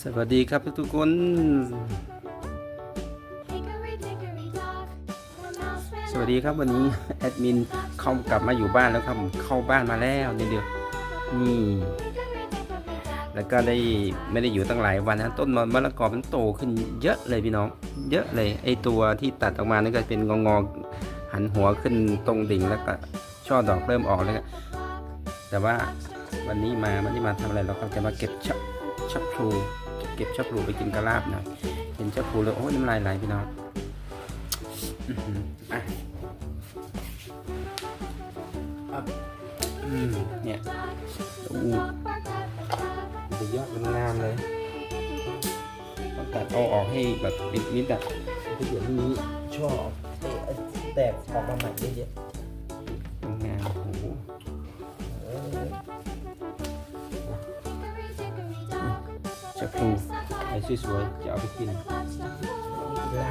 สวัสดีครับทุกคน สวัสดีครับวันนี้แอดมินเข้ากลับมาอยู่บ้านแล้วครับเข้าบ้านมาแล้วนี่เดียวนี่แล้วก็ได้ไม่ได้อยู่ตั้งหลายวันนะต้นมะละกอมันโตขึ้นเยอะเลยพี่น้อง เยอะเลยไอตัวที่ตัดออกมานี่ก็เป็นงองอๆหันหัวขึ้นตรงดิ่งแล้วก็ช่อดอกเริ่มออกแล้วแต่ว่าวันนี้มาวันนี้มาทำอะไรเราก็จะมาเก็บชับ ชับพลูเก็บชับพลูไปกินกระลาบหน่อยเห็นชับพลูแล้วโอ้ยน้ำลายไหลพี่น้องอื้อหืออะอืมเนี่ยอู้สุดยอดมันงามเลยต้องตัดเอาออกให้แบบนิดๆอะถ้าเดี๋ยวพรุ่งนี้ชอบแตกออกมาใหม่เยอะๆมันงามโอ้โห จากครูไอ้สวยๆจะเอาไปกินลา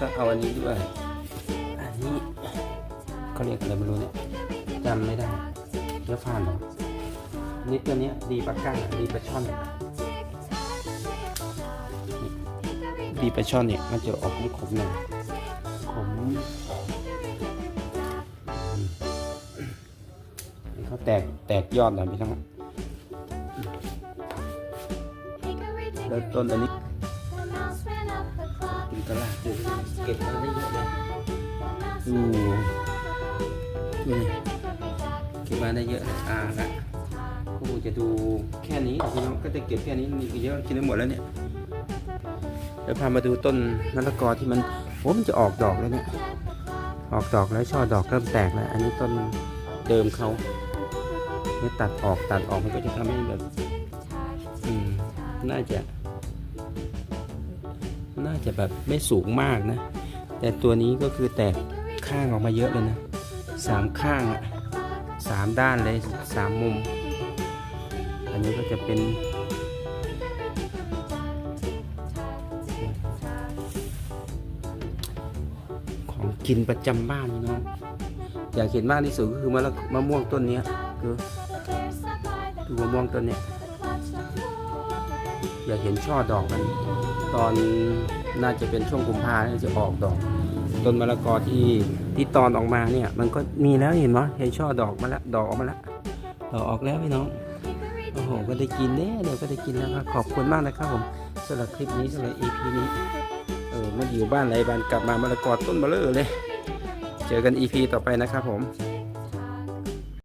ก็เอาอันนี้ด้วย อันนี้เขาเรียกอะไรไม่รู้เนี่ยจำไม่ได้เนื้อผ่านหรอนี่ตัวนี้ดีปลาก้างดีปลาช่อนดีปลาช่อนเนี่ยมันจะออกขมๆหน่อยขมนี่เขาแตกแตกยอดหน่อยพี่น้องแล้วต้นอันนี้ clock. กินกระลาดดูเก็บมาได้เยอะเลยดูนี่เก็บมาได้เยอะเลยอ่าละกูจะดูแค่นี้พี่น้องก็จะเก็บแค่นี้มีเยอะกินได้หมดแล้วเนี่ยเดี๋ยวพามาดูต้นมะละกอที่มันโอ้มันจะออกดอกแล้วเนี่ยออกดอกแล้วช่อดอกเริ่มแตกแล้ว อันนี้ต้นเดิมเขาเนี่ยตัดออกตัดออกมันก็จะทำให้แบบ อืม น่าจะ น่าจะแบบไม่สูงมากนะ แต่ตัวนี้ก็คือแตกข้างออกมาเยอะเลยนะสามข้างอะสามด้านเลยสามมุม อันนี้ก็จะเป็นของกินประจำบ้านนี่เนาะอยากเห็นมากที่สุดก็คือมะละมะม่วงต้นนี้คือดูมะม่วงต้นนี้อยากเห็นช่อดอกมันตอน น่าจะเป็นช่วงกุมภาเนี่ยจะออกดอก ต้นมะละกอที่ที่ตอนออกมาเนี่ย มันก็มีแล้วเห็นไหมเห็นช่อดอกมาแล้วดอกออกมาแล้วดอกออกแล้วพี่น้องโอ้โหก็ได้กินแน่เดี๋ยวก็ได้กินแล้วครับขอบคุณมากนะครับผมสำหรับคลิปนี้สำหรับ EP นี้เออมาอยู่บ้านไรบ้านกลับมามะละกอต้นมาเลอเลย เจอกัน EP ต่อไปนะครับผม